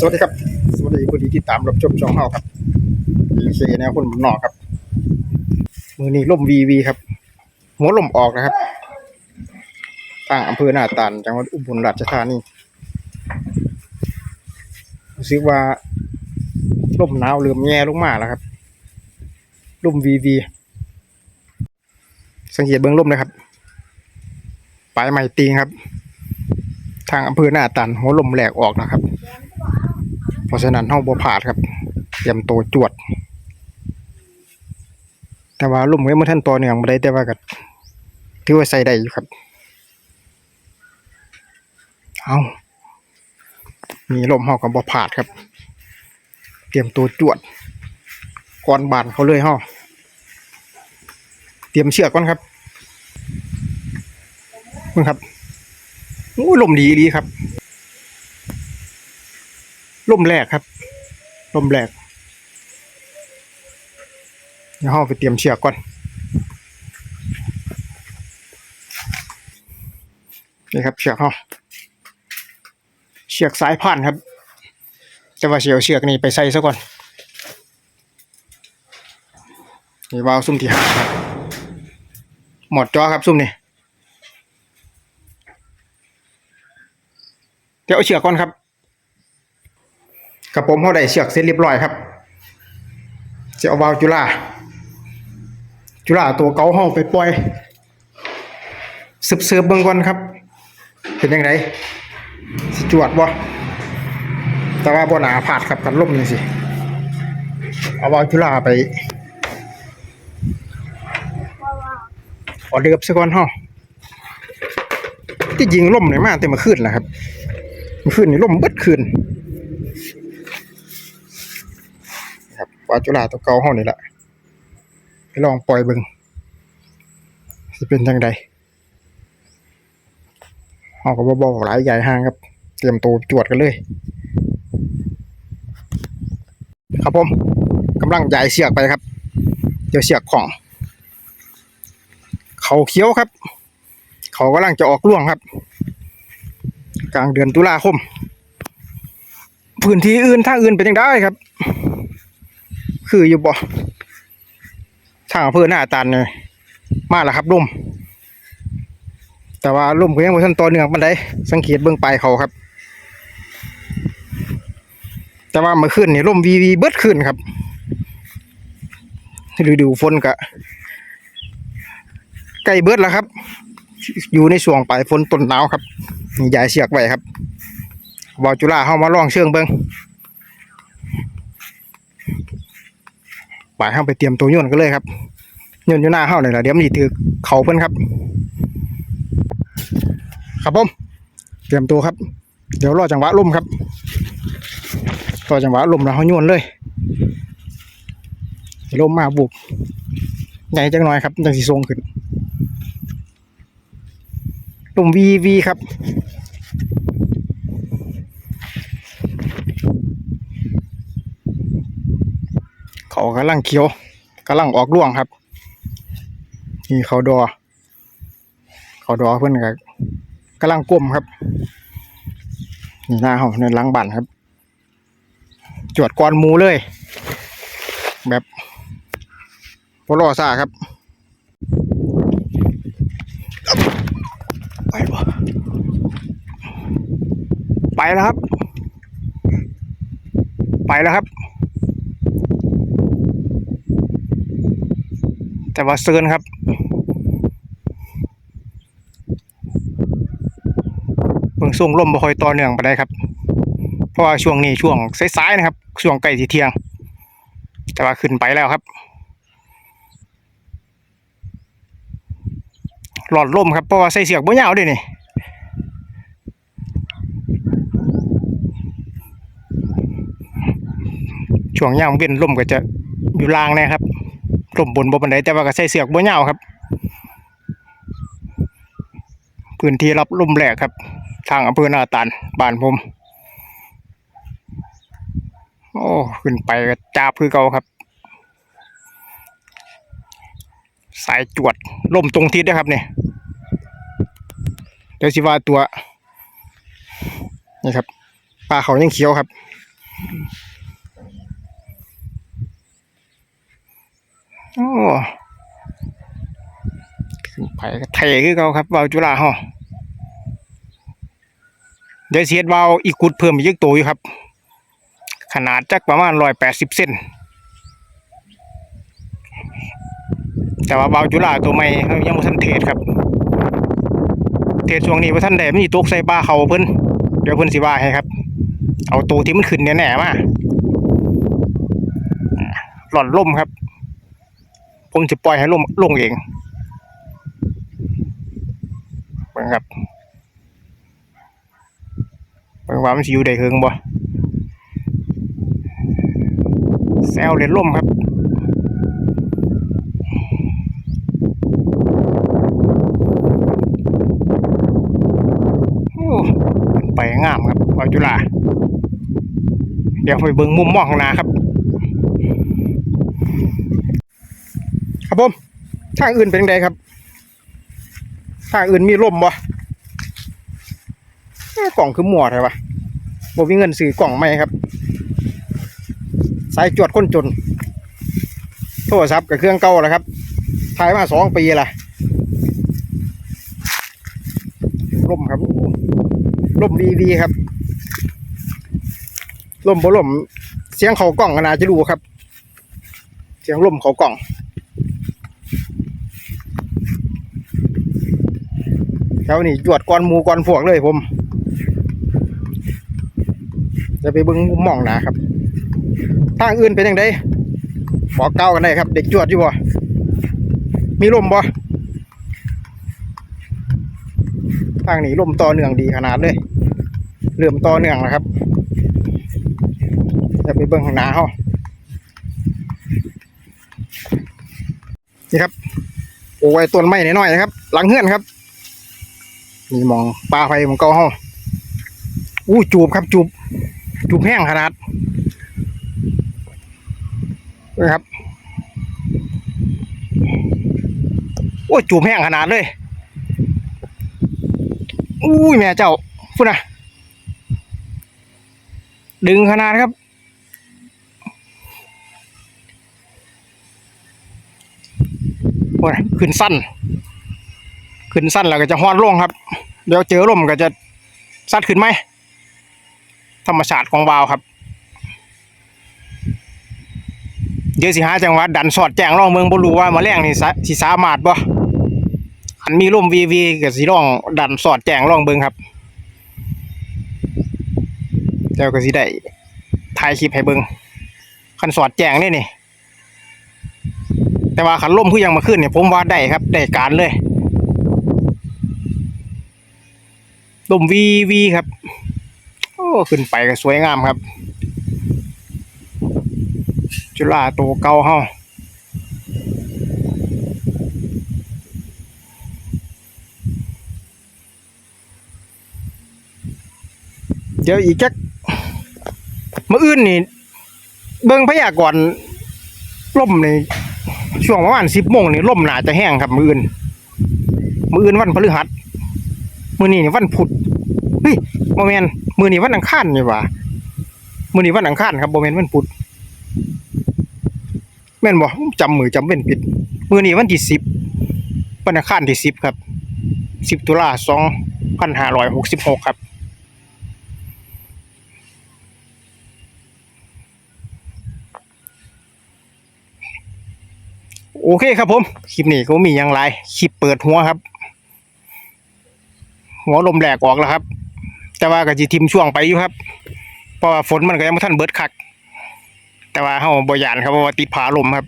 สวัสดีครับ สวัสดีผู้ที่ติดตามรับชมช่องเฮาครับดีเคแนวคนบ้านอกครับ มือนี้ล่มวีวีครับ หัวลมออกนะครับทางอำเภอหน้าตาลจังหวัดอุบลราชธานีรู้สึกว่าลมหนาวเริ่มแย่ลงมาแล้วครับลมวีวีสังเกตเบื้องลมนะครับปลายไม้ติงครับ ทางอำเภอหน้าตันหัวลมแหลกออกนะครับ เพราะฉะนั้นเฮาบ่พลาดครับเตรียมตัวจวด แต่ว่าลุ่มก็บ่อทันต่อเนื่องบ่ได้แต่ว่าก็ถือว่าใส่ได้อยู่ครับเอามีลมเฮาก็บ่พลาดครับ เตรียมตัวจวดก่อนบานเขาเลยเฮาเตรียมเชือกก่อนครับนี่ครับโอ้ลมดีดีครับ ลมแรกครับลมแรกเดี๋ยวเราไปเตรียมเชือกก่อนนี่ครับเชือกเราเชือกสายพานครับจะว่าเสียวเชือกนี่ไปใส่ซะก่อนนี่วาวซุ่มที่ห้าหมดจอครับซุ่มนี่เดี๋ยวเอาเชือกก่อนครับ กระผมเขาได้เชือกเสร็จเรียบร้อยครับจะเอาวาล์วจุฬาจุฬาตัวเก่าห้องไปปล่อยสืบเสือเบิ่งก่อนครับ เป็นยังไงสิจวดบ่แต่ว่าบ่หนาผาดครับกันล่มนี่สิเอาวาล์วจุฬาไปเอเดือบซะก่อนห้องที่ยิงล่มเนี่ยมาแต่มื่อคืนแหละครับเมื่อคืนนี่ล่มเบิดคืน รับวาจุฬาตัวเก่าห้องนี่แหละไปลองปล่อยเบิงจะเป็นจังใดห้องก็บ่บอกหลายใหญ่ห้างครับ เตรียมตัวจวดกันเลย ครับผมกำลังย้ายเสือกไปครับเดี๋ยวเสือกของ เขาเขียวครับ เขากำลังจะออกร่วงครับ กลางเดือนตุลาคมพื้นที่อื่นทางอื่นเป็นยังได้ครับ คืออยู่บ่ทางอำเภอหน้าตาลเนี่ยมาแล้วครับล่มแต่ว่าล่มก็ยังบ่ทันต่อเนื่องปานใดสังเกตเบื้องปลายเขาครับ แต่ว่าเมื่อคืนนี่ล่มวีวีเบิดขึ้นครับฤดูฝนกะใกล้เบิดแล้วครับ อยู่ในช่วงปลายฝนต้นหนาวครับนี่ยายเสียกไว้ครับบอจุฬาเข้ามาล่องเชิงเบิง ปเข้าไปเตรียมตัวโยนกันเลยครับโยนอยู่หน้าเข้าเลยละเดี๋ยวมันถือเขาเพิ่นครับ ครับผมเตรียมตัวครับ เดี๋ยวรอจังหวะล่มครับรอจังหวะล่มแล้วเขาโยนเลยลมมาบุบใหญ่จังหน่อยครับจังสีทรงขึ้นลมวีวีครับ เขากำลังเขียวกำลังออกร่วงครับ นี่เขาดอ เขาดอเพื่อนกับกำลังก้มครับ นี่หน้าเขาในหลังบ้านครับ จวดก้อนมูเลย แบบพลอซ่าครับไปบ่ไปแล้วครับ ไปแล้วครับ แต่ว่าเซิร์นครับเบิ่งส่งลมบ่ค่อยต่อเนื่องไปานใดครับ เพราะว่าช่วงนี้ช่วงสายๆนะครับ ช่วงใกล้สิเที่ยง แต่ว่าขึ้นไปแล้วครับหลอดลมครับเพราะว่าใส่เสือกบ่ยาวเด้วยนี่ช่วงยามเว้นลมก็จะอยู่ล่างนะครับ ลมบนบ่ปานใดแต่ว่าก็ใส่เสือกบ่ยาวครับ พื้นที่รับลมแรกครับ ทางอำเภอนาตาลบ้านผมโอ้ขึ้นไปก็จาบคือเก่าครับ สายจวดล่มตรงทิศนะครับเนี่ยเดี๋ยวสิว่าตัวนี่ครับปลาเขายังเขียวครับ โอ้ขึ้นไปก็เทคือเขาครับวาจุฬาเฮาเดี๋ยวเสียดวาอีกกุดเพิ่มอีกตัวอยู่ครับ ขนาดจักประมาณร้อยแปดสิบเซนแต่ว่าวาจุฬาตัวใหม่เขายังบ่ทันเทศครับเทศช่วงนี้ว่าท่านแดดมีตกใส่ปลาเขาเพิ่นเดี๋ยวเพิ่นสิว่าให้ครับ เอาตัวที่มันขึ้นแน่ๆมาอ่าหล่อนล่มครับ ผมจะปล่อยให้ล่มลงเองเบิ่งครับเบิ่งว่ามันสิอยู่ได้เฮิงบ่แซวเล่นล่มครับโอ้ขึ้นไปงามครับวาจุฬาเดี๋ยวไปเบิ่งมุมมองข้างหน้าครับ ครับผมทางอื่นเป็นไงครับทางอื่นมีลมบ่กล่องคือหมวดใช่ปะบ่มีเงินซื้อกล่องใหมครับ สายจวดคนจน โทรศัพท์กับเครื่องเก่าแล้วครับถ่ายมาสองปีละล่มครับล่มดีดีครับล่มบ่ล่ม เสียงเขากล่องก็น่าจะรู้ครับ เสียงล่มเขากล่อง ถวนี้จวดก้อนหมูก้อนพวกเลยผม จะไปเบิ้งมุมมองหนาครับทางอื่นเป็นยังไงบอกเก้ากันได้ครับ เด็กจวดอยู่บ่ มีลมบ่ทางนี้ลมต่อเนื่องดีขนาดเลยเริ่มต่อเนื่องแล้วครับ จะไปเบิ้งข้างหน้าเขานี่ครับโอ้ยต้นไม้น้อยๆนะครับ หลังเฮือนครับ นี่มองปลาไฟมองเกาห้องอู้จูบครับจูบจูบแห้งขนาดนะครับโอ้จูบแห้งขนาดเลยอุ้ยแม่เจ้าพูดนะดึงขนาดครับโอ้ยขึ้นสั้น ขึ้นสั้นแล้วก็จะฮอดลงครับ เดี๋ยวเจอลมก็จะซัดขึ้นไหม ธรรมชาติของวาวครับ เดี๋ยวสิหาจังหวะดันสอดแจ้งร่องเมืองบ่รู้ว่ามาแรงนี่สิสามารถบ่อันมีลมวีวีกับสิร่องดันสอดแจ้งร่องเบิงครับแล้วก็สิได้ถ่ายคลิปให้เบิงคันสอดแจ้งนี่นี่แต่ว่าขันลมคือยังมาขึ้นเนี่ยผมว่าได้ครับได้การเลย ลมวีวีครับ โอ้ขึ้นไปก็สวยงามครับ จุฬาตัวเก่าเฮาเดี๋ยวอีกจักมื่ออื่นนี่ เบิ่งพยากรณ์ล่มนี่ช่วงประมาณสิบโมงนี่ล่มหนาจะแห้งครับ มืออื่น มืออื่นวันพฤหัส มือนี้นี่วันพุธ ฮ้ยโมเมนมือนี้วันอังคารนี่ว่ามือนี้วันอังคารครับโมเมนวันพุธแม่นบ่จำมือจำเป็นผิด มือนี้วันที่สิบวันอังคารที่สิบครับสิบตุลาสองพันห้าร้อยหกสิบหกครับโอเคครับผม คลิปนี้ก็มีอย่างไร คลิปเปิดหัวครับ หัวลมแหลกออกแล้วครับ แต่ว่าก็สิทิมช่วงไปอยู่ครับเพราะว่าฝนมันก็ยังบ่ทันเบิดคัก แต่ว่าเฮาบ่ยานครับเพราะว่าติดผาลมครับ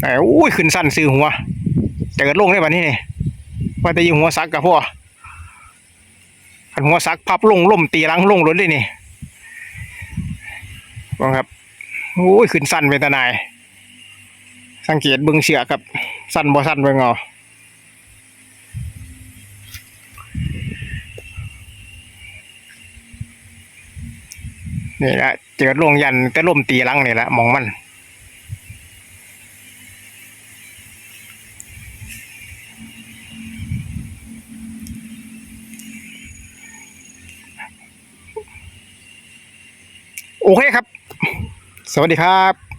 แต่อุ้ยขึ้นสั้นซื้อหัวเจิดลงได้บัดนี้นี่ว่าแต่ยิงหัวซักกับพ่อคันหัวซักพับลงล่มตีลังลงรถได้นี่บ่ครับอุ้ยขึ้นสั้นเป็นตาหนาย สังเกตเบิ่งเสือกับสั้นบ่สั้นเบิ่งเอา นี่แหละเจอลงยันแต่ล่มตีลังนี่แหละมองมันโอเคครับ สวัสดีครับ